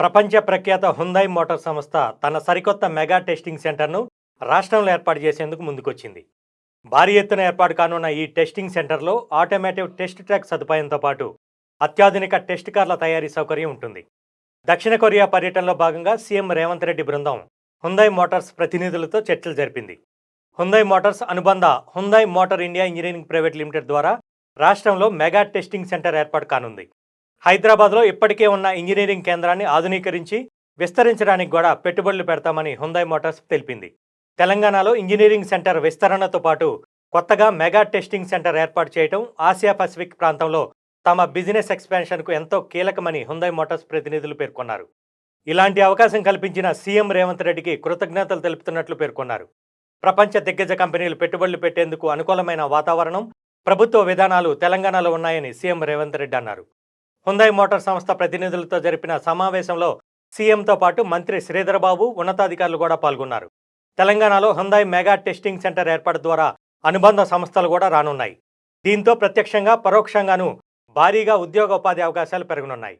ప్రపంచ ప్రఖ్యాత హుందాయ్ మోటార్ సంస్థ తన సరికొత్త మెగా టెస్టింగ్ సెంటర్ను రాష్ట్రంలో ఏర్పాటు చేసేందుకు ముందుకొచ్చింది. భారీ ఎత్తున ఏర్పాటు కానున్న ఈ టెస్టింగ్ సెంటర్లో ఆటోమేటివ్ టెస్ట్ ట్రాక్ సదుపాయంతో పాటు అత్యాధునిక టెస్ట్ కార్ల తయారీ సౌకర్యం ఉంటుంది. దక్షిణ కొరియా పర్యటనలో భాగంగా సీఎం రేవంత్ రెడ్డి బృందం హుందాయ్ మోటార్స్ ప్రతినిధులతో చర్చలు జరిపింది. హుందాయ్ మోటార్స్ అనుబంధ Hyundai Motor India Engineering Private Limited ద్వారా రాష్ట్రంలో మెగా టెస్టింగ్ సెంటర్ ఏర్పాటు కానుంది. హైదరాబాద్లో ఇప్పటికే ఉన్న ఇంజనీరింగ్ కేంద్రాన్ని ఆధునీకరించి విస్తరించడానికి కూడా పెట్టుబడులు పెడతామని హుందాయ్ మోటార్స్ తెలిపింది. తెలంగాణలో ఇంజనీరింగ్ సెంటర్ విస్తరణతో పాటు కొత్తగా మెగా టెస్టింగ్ సెంటర్ ఏర్పాటు చేయడం ఆసియా పసిఫిక్ ప్రాంతంలో తమ బిజినెస్ ఎక్స్పాన్షన్కు ఎంతో కీలకమని హుందాయ్ మోటార్స్ ప్రతినిధులు పేర్కొన్నారు. ఇలాంటి అవకాశం కల్పించిన సీఎం రేవంత్ రెడ్డికి కృతజ్ఞతలు తెలుపుతున్నట్లు పేర్కొన్నారు. ప్రపంచ దిగ్గజ కంపెనీలు పెట్టుబడులు పెట్టేందుకు అనుకూలమైన వాతావరణం ప్రభుత్వ విధానాలు తెలంగాణలో ఉన్నాయని సీఎం రేవంత్ రెడ్డి అన్నారు. హుందాయ్ మోటార్ సంస్థ ప్రతినిధులతో జరిపిన సమావేశంలో సీఎంతో పాటు మంత్రి శ్రీధరబాబు ఉన్నతాధికారులు కూడా పాల్గొన్నారు. తెలంగాణలో హుందాయ్ మెగా టెస్టింగ్ సెంటర్ ఏర్పాటు ద్వారా అనుబంధ సంస్థలు కూడా రానున్నాయి. దీంతో ప్రత్యక్షంగా పరోక్షంగాను భారీగా ఉద్యోగ ఉపాధి అవకాశాలు పెరగనున్నాయి.